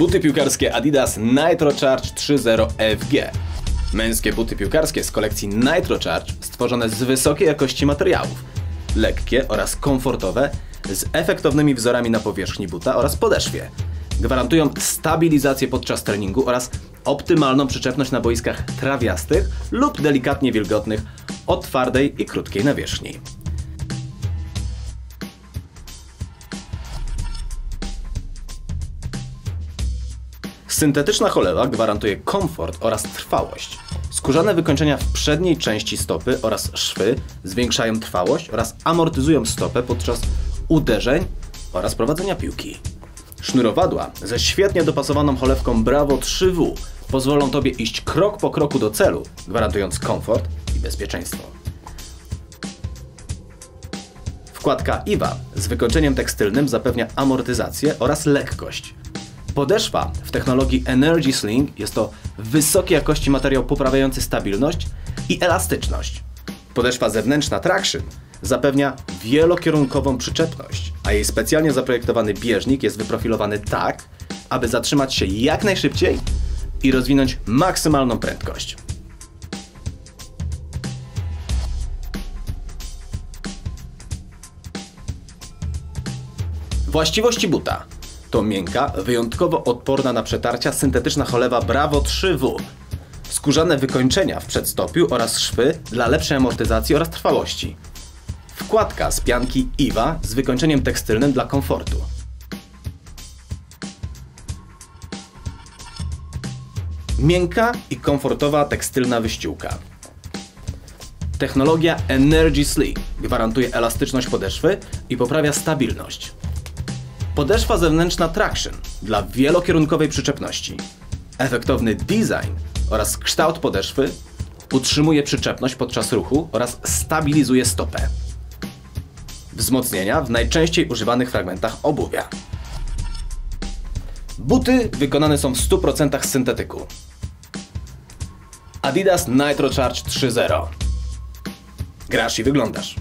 Buty piłkarskie Adidas Nitro Charge 3.0 FG. Męskie buty piłkarskie z kolekcji Nitro Charge stworzone z wysokiej jakości materiałów. Lekkie oraz komfortowe, z efektownymi wzorami na powierzchni buta oraz podeszwie. Gwarantują stabilizację podczas treningu oraz optymalną przyczepność na boiskach trawiastych lub delikatnie wilgotnych o twardej i krótkiej nawierzchni. Syntetyczna cholewa gwarantuje komfort oraz trwałość. Skórzane wykończenia w przedniej części stopy oraz szwy zwiększają trwałość oraz amortyzują stopę podczas uderzeń oraz prowadzenia piłki. Sznurowadła ze świetnie dopasowaną cholewką Bravo 3W pozwolą Tobie iść krok po kroku do celu, gwarantując komfort i bezpieczeństwo. Wkładka IWA z wykończeniem tekstylnym zapewnia amortyzację oraz lekkość. Podeszwa w technologii Energy Sling jest to wysokiej jakości materiał poprawiający stabilność i elastyczność. Podeszwa zewnętrzna Traction zapewnia wielokierunkową przyczepność, a jej specjalnie zaprojektowany bieżnik jest wyprofilowany tak, aby zatrzymać się jak najszybciej i rozwinąć maksymalną prędkość. Właściwości buta to miękka, wyjątkowo odporna na przetarcia syntetyczna cholewa Bravo 3W. Skórzane wykończenia w przedstopiu oraz szwy dla lepszej amortyzacji oraz trwałości. Wkładka z pianki IWA z wykończeniem tekstylnym dla komfortu. Miękka i komfortowa tekstylna wyściółka. Technologia Energy Sleek gwarantuje elastyczność podeszwy i poprawia stabilność. Podeszwa zewnętrzna Traction dla wielokierunkowej przyczepności. Efektowny design oraz kształt podeszwy utrzymuje przyczepność podczas ruchu oraz stabilizuje stopę. Wzmocnienia w najczęściej używanych fragmentach obuwia. Buty wykonane są w 100% z syntetyku. Adidas Nitro Charge 3.0 Grasz i wyglądasz.